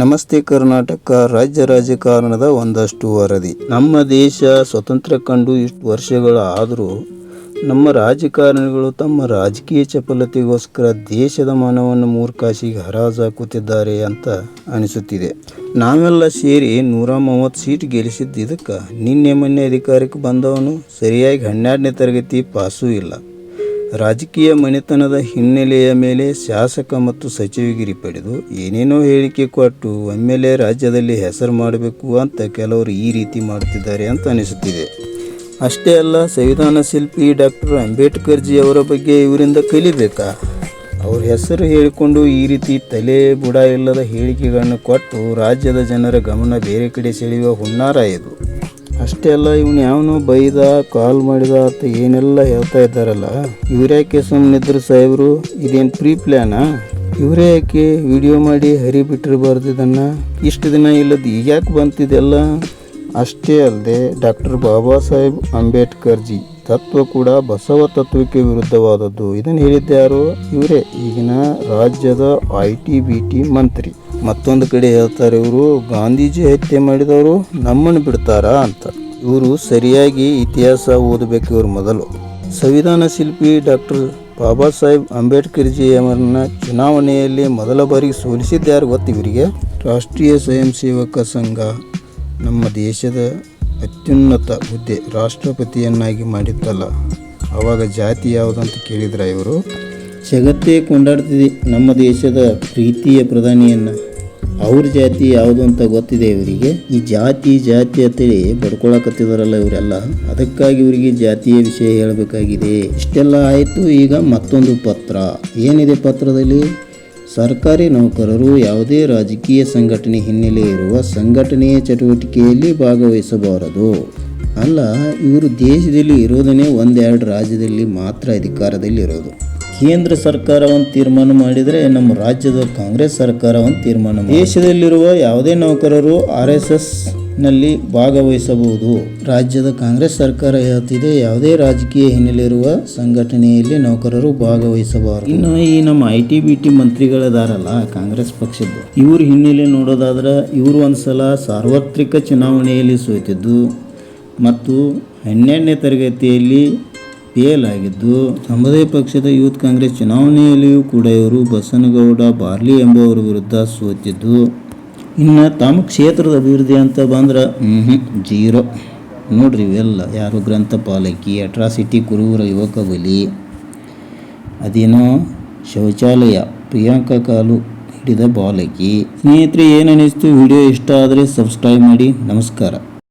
ನಮಸ್ತೆ ಕರ್ನಾಟಕ ರಾಜ್ಯ ರಾಜಕಾರಣದ ಒಂದಷ್ಟು ವರದಿ. ನಮ್ಮ ದೇಶ ಸ್ವತಂತ್ರ ಕಂಡು ಇಷ್ಟು ವರ್ಷಗಳ ಆದರೂ ನಮ್ಮ ರಾಜಕಾರಣಿಗಳು ತಮ್ಮ ರಾಜಕೀಯ ಚಪಲತೆಗೋಸ್ಕರ ದೇಶದ ಮಾನವನ್ನು ಮೂರ್ಖಾಸಿಗೆ ಹರಾಜಾಕುತ್ತಿದ್ದಾರೆ ಅಂತ ಅನಿಸುತ್ತಿದೆ. ನಾವೆಲ್ಲ ಸೇರಿ ನೂರ ಮೂವತ್ತು ಸೀಟ್ ಗೆಲ್ಲಿಸಿದ್ದು ಇದಕ್ಕೆ ನಿನ್ನೆ ಮೊನ್ನೆ ಅಧಿಕಾರಕ್ಕೆ ಬಂದವನು ಸರಿಯಾಗಿ ಹನ್ನೆರಡನೇ ತರಗತಿ ಪಾಸೂ ಇಲ್ಲ. ರಾಜಕೀಯ ಮನೆತನದ ಹಿನ್ನೆಲೆಯ ಮೇಲೆ ಶಾಸಕ ಮತ್ತು ಸಚಿವಗಿರಿ ಪಡೆದು ಏನೇನೋ ಹೇಳಿಕೆ ಕೊಟ್ಟು ಒಮ್ಮೆಲೆ ರಾಜ್ಯದಲ್ಲಿ ಹೆಸರು ಮಾಡಬೇಕು ಅಂತ ಕೆಲವರು ಈ ರೀತಿ ಮಾಡುತ್ತಿದ್ದಾರೆ ಅಂತ ಅನಿಸುತ್ತಿದೆ. ಅಷ್ಟೇ ಅಲ್ಲ, ಸಂವಿಧಾನ ಶಿಲ್ಪಿ ಡಾಕ್ಟರ್ ಅಂಬೇಡ್ಕರ್ಜಿ ಅವರ ಬಗ್ಗೆ ಇವರಿಂದ ಕಲಿಬೇಕಾ? ಅವ್ರ ಹೆಸರು ಹೇಳಿಕೊಂಡು ಈ ರೀತಿ ತಲೆ ಬುಡ ಇಲ್ಲದ ಹೇಳಿಕೆಗಳನ್ನು ಕೊಟ್ಟು ರಾಜ್ಯದ ಜನರ ಗಮನ ಬೇರೆ ಕಡೆ ಸೆಳೆಯುವ ಹುನ್ನಾರ ಇದು. ಅಷ್ಟೇ ಅಲ್ಲ ಇವನು ಯಾವನು ಬೈದ ಕಾಲ್ ಮಾಡಿದ ಅಂತ ಏನೆಲ್ಲ ಹೇಳ್ತಾ ಇದ್ದಾರಲ್ಲ? ಇವ್ರ್ಯಾಕೆ ಸುಮ್ಮನಿದ್ರು ಸಾಹೇಬರು? ಇದೇನು ಪ್ರೀ ಪ್ಲ್ಯಾನಾ ಇವರೇ ಯಾಕೆ ವಿಡಿಯೋ ಮಾಡಿ ಹರಿ ಬಿಟ್ಟಿರಬಾರ್ದು ಇದನ್ನು? ಇಷ್ಟು ದಿನ ಇಲ್ಲದ ಈಗ ಯಾಕೆ ಬಂತಿದೆಲ್ಲ ಅಷ್ಟೇ ಅಲ್ಲದೆ ಡಾಕ್ಟರ್ ಬಾಬಾ ಸಾಹೇಬ್ ಅಂಬೇಡ್ಕರ್ ಜಿ ತತ್ವ ಕೂಡ ಬಸವ ತತ್ವಕ್ಕೆ ವಿರುದ್ಧವಾದದ್ದು. ಇದನ್ನು ಹೇಳಿದ್ದೆ ಯಾರು? ಇವರೇ. ಈಗಿನ ರಾಜ್ಯದ ಐ ಟಿ ಬಿ ಟಿ ಮಂತ್ರಿ. ಮತ್ತೊಂದು ಕಡೆ ಹೇಳ್ತಾರೆ ಇವರು, ಗಾಂಧೀಜಿ ಹತ್ಯೆ ಮಾಡಿದವರು ನಮ್ಮನ್ನು ಬಿಡ್ತಾರಾ ಅಂತ. ಇವರು ಸರಿಯಾಗಿ ಇತಿಹಾಸ ಓದಬೇಕು ಇವರು ಮೊದಲು. ಸಂವಿಧಾನ ಶಿಲ್ಪಿ ಡಾಕ್ಟರ್ ಬಾಬಾ ಸಾಹೇಬ್ ಅಂಬೇಡ್ಕರ್ ಜಿ ಅವರನ್ನ ಚುನಾವಣೆಯಲ್ಲಿ ಮೊದಲ ಬಾರಿಗೆ ಸೋಲಿಸಿದ್ದಾರೆ ಗೊತ್ತು ಇವರಿಗೆ? ರಾಷ್ಟ್ರೀಯ ಸ್ವಯಂ ಸೇವಕ ಸಂಘ. ನಮ್ಮ ದೇಶದ ಅತ್ಯುನ್ನತ ಹುದ್ದೆ ರಾಷ್ಟ್ರಪತಿಯನ್ನಾಗಿ ಮಾಡಿತ್ತಲ್ಲ. ಆವಾಗ ಜಾತಿ ಯಾವುದಂತ ಕೇಳಿದ್ರ ಇವರು? ಜಗತ್ತೇ ಕೊಂಡಾಡ್ತಿದೆ ನಮ್ಮ ದೇಶದ ಪ್ರೀತಿಯ ಪ್ರಧಾನಿಯನ್ನು. ಅವ್ರ ಜಾತಿ ಯಾವುದು ಅಂತ ಗೊತ್ತಿದೆ ಇವರಿಗೆ. ಈ ಜಾತಿ ಜಾತಿ ಅಂತೇಳಿ ಬಡ್ಕೊಳಕತ್ತಿದಾರಲ್ಲ ಇವರೆಲ್ಲ. ಅದಕ್ಕಾಗಿ ಇವರಿಗೆ ಜಾತಿಯ ವಿಷಯ ಹೇಳಬೇಕಾಗಿದೆ. ಇಷ್ಟೆಲ್ಲ ಆಯಿತು, ಈಗ ಮತ್ತೊಂದು ಪತ್ರ. ಏನಿದೆ ಪತ್ರದಲ್ಲಿ? ಸರ್ಕಾರಿ ನೌಕರರು ಯಾವುದೇ ರಾಜಕೀಯ ಸಂಘಟನೆ ಹಿನ್ನೆಲೆ ಇರುವ ಸಂಘಟನೆಯ ಚಟುವಟಿಕೆಯಲ್ಲಿ ಭಾಗವಹಿಸಬಾರದು. ಅಲ್ಲ, ಇವರು ದೇಶದಲ್ಲಿ ಇರೋದನ್ನೇ ಒಂದೆರಡು ರಾಜ್ಯದಲ್ಲಿ ಮಾತ್ರ ಅಧಿಕಾರದಲ್ಲಿ ಇರೋದು. ಕೇಂದ್ರ ಸರ್ಕಾರ ಒಂದು ತೀರ್ಮಾನ ಮಾಡಿದರೆ ನಮ್ಮ ರಾಜ್ಯದ ಕಾಂಗ್ರೆಸ್ ಸರ್ಕಾರ ಒಂದು ತೀರ್ಮಾನ ದೇಶದಲ್ಲಿರುವ ಯಾವುದೇ ನೌಕರರು ಆರ್ ಎಸ್ ಎಸ್ ನಲ್ಲಿ ಭಾಗವಹಿಸಬಹುದು. ರಾಜ್ಯದ ಕಾಂಗ್ರೆಸ್ ಸರ್ಕಾರ ಹೇಳ್ತಿದೆ, ಯಾವುದೇ ರಾಜಕೀಯ ಹಿನ್ನೆಲೆ ಇರುವ ಸಂಘಟನೆಯಲ್ಲಿ ನೌಕರರು ಭಾಗವಹಿಸಬಾರದು. ಇನ್ನು ಈ ನಮ್ಮ ಐ ಟಿ ಬಿ ಟಿ ಮಂತ್ರಿಗಳದಾರಲ್ಲ, ಕಾಂಗ್ರೆಸ್ ಪಕ್ಷದ್ದು, ಇವ್ರ ಹಿನ್ನೆಲೆ ನೋಡೋದಾದ್ರೆ ಇವರು ಒಂದ್ಸಲ ಸಾರ್ವತ್ರಿಕ ಚುನಾವಣೆಯಲ್ಲಿ ಸೋತಿದ್ದು ಮತ್ತು ಹನ್ನೆರಡನೇ ತರಗತಿಯಲ್ಲಿ ಫೇಲ್ ಆಗಿದ್ದು ನಮ್ಮದೇ ಪಕ್ಷದ ಯೂತ್ ಕಾಂಗ್ರೆಸ್ ಚುನಾವಣೆಯಲ್ಲಿಯೂ ಕೂಡ ಇವರು ಬಸನಗೌಡ, ಬಾರ್ಲಿ ಎಂಬುವರ ವಿರುದ್ಧ ಸೋತಿದ್ದು. ಇನ್ನು ತಮ್ಮ ಕ್ಷೇತ್ರದ ಅಭಿವೃದ್ಧಿ ಅಂತ ಬಂದ್ರೆ ಹ್ಞೂ ಜೀರೋ. ನೋಡ್ರಿ ಇವೆಲ್ಲ ಯಾರು ಗ್ರಂಥಪಾಲಕಿ ಅಟ್ರಾಸಿಟಿ ಕುರುವರ ಯುವಕ ಬಲಿ ಅದೇನೋ ಶೌಚಾಲಯ ಪ್ರಿಯಾಂಕಾ ಕಾಲು ಹಿಡಿದ ಬಾಲಕಿ. ಸ್ನೇಹಿತರೆ ಏನು ಅನಿಸ್ತು? ವಿಡಿಯೋ ಇಷ್ಟ ಆದರೆ ಸಬ್ಸ್ಕ್ರೈಬ್ ಮಾಡಿ. ನಮಸ್ಕಾರ.